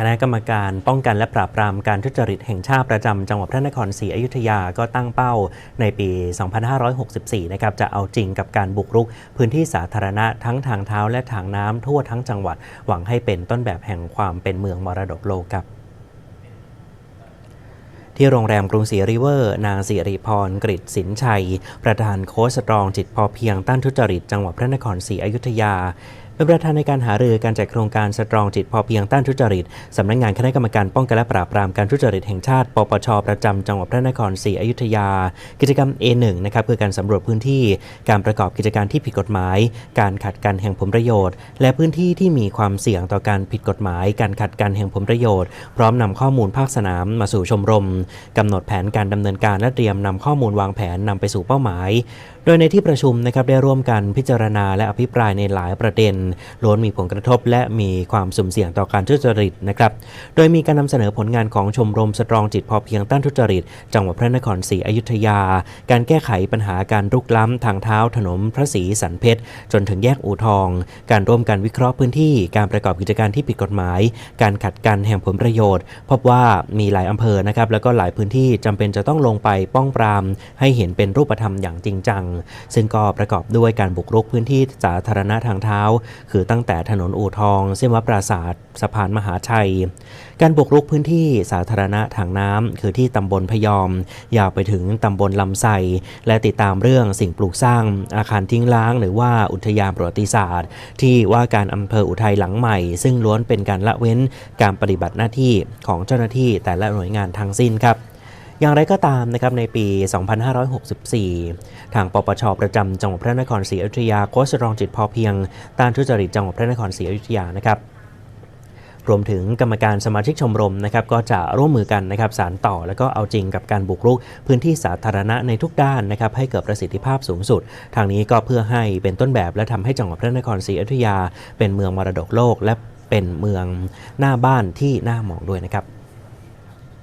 คณะกรรมการป้องกันและปราบปรามการทุจริตแห่งชาติประจำจังหวัดพระนครศรีอยุธยาก็ตั้งเป้าในปี 2564 นะครับจะเอาจริงกับการบุกรุก พื้นที่สาธารณะทั้งทางเท้าและทางน้ำทั่วทั้งจังหวัด หวังให้เป็นต้นแบบแห่งความเป็นเมืองมรดกโลกครับที่โรงแรมกรุงศรีริเวอร์ นางสิริพรกฤษสินชัย ประธานโค้ชสตรองจิตพอเพียงต้านทุจริต จังหวัดพระนครศรีอยุธยา เป็นประธานในการหารือการจัดโครงการสตรองจิตพอเพียงต้านทุจริตสำนักงานคณะกรรมการป้องกันและปราบปรามการทุจริตแห่งชาติ ปปช ประจำจังหวัดพระนครศรีอยุธยา กิจกรรม A1 นะครับคือการสำรวจพื้นที่ การประกอบกิจการที่ผิดกฎหมาย การขัดกันแห่งผลประโยชน์ และพื้นที่ที่มีความเสี่ยงต่อการผิดกฎหมาย การขัดกันแห่งผลประโยชน์ พร้อมนำข้อมูลภาคสนามมาสู่ชมรมกำหนดแผนการดำเนินการและเตรียมนำข้อมูลวางแผนนำไปสู่เป้าหมาย ดยในที่ประชุมนะครับได้ร่วมกันพิจารณาและอภิปรายในหลายประเด็นล้วนมีผลกระทบ และมีความสุ่มเสี่ยงต่อการทุจริตนะครับ โดยมีการนำเสนอผลงานของชมรมสตรองจิตพอเพียงต้านทุจริต จังหวัดพระนครศรีอยุธยา การแก้ไขปัญหาการรุกล้ำทางเท้าถนนพระศรีสันเพชรจนถึงแยกอู่ทอง การร่วมกันวิเคราะห์พื้นที่ การประกอบกิจการที่ผิดกฎหมาย การขัดกันแห่งผลประโยชน์ พบว่ามีหลายอำเภอนะครับแล้วก็หลายพื้นที่จำเป็นจะต้องลงไปป้องปราม ให้เห็นเป็นรูปธรรมอย่างจริงจังซึ่งก็ประกอบด้วยการบุกรุกพื้นที่สาธารณะทางเท้า คือตั้งแต่ถนนอู่ทอง เส้นวัดปราศาสตร์สะพานมหาชัย การบุกรุกพื้นที่สาธารณะทางน้ำคือที่ตำบลพยอม ยาวไปถึงตำบลลำไส้และติดตามเรื่องสิ่งปลูกสร้าง อาคารทิ้งร้าง หรือว่าอุทยานประวัติศาสตร์ ที่ว่าการอำเภออุทัยหลังใหม่ ซึ่งล้วนเป็นการละเว้นการปฏิบัติหน้าที่ของเจ้าหน้าที่แต่ละหน่วยงานทั้งสิ้นครับ อย่างไรก็ตามนะครับในปี 2564 ทางปปชประจำจังหวัดพระนครศรีอยุธยาโค้ชรองจิตพอเพียงต้านทุจริตจังหวัดพระนครศรีอยุธยานะครับรวมถึงกรรมการสมาชิกชมรมนะครับก็จะร่วมมือกันนะครับสารต่อแล้วก็เอาจริงกับการบุกรุก พื้นที่สาธารณะในทุกด้านนะครับให้เกิดประสิทธิภาพสูงสุด ทางนี้ก็เพื่อให้เป็นต้นแบบและทำให้จังหวัดพระนครศรีอยุธยา เป็นเมืองมรดกโลก และเป็นเมืองหน้าบ้านที่น่ามองด้วยนะครับ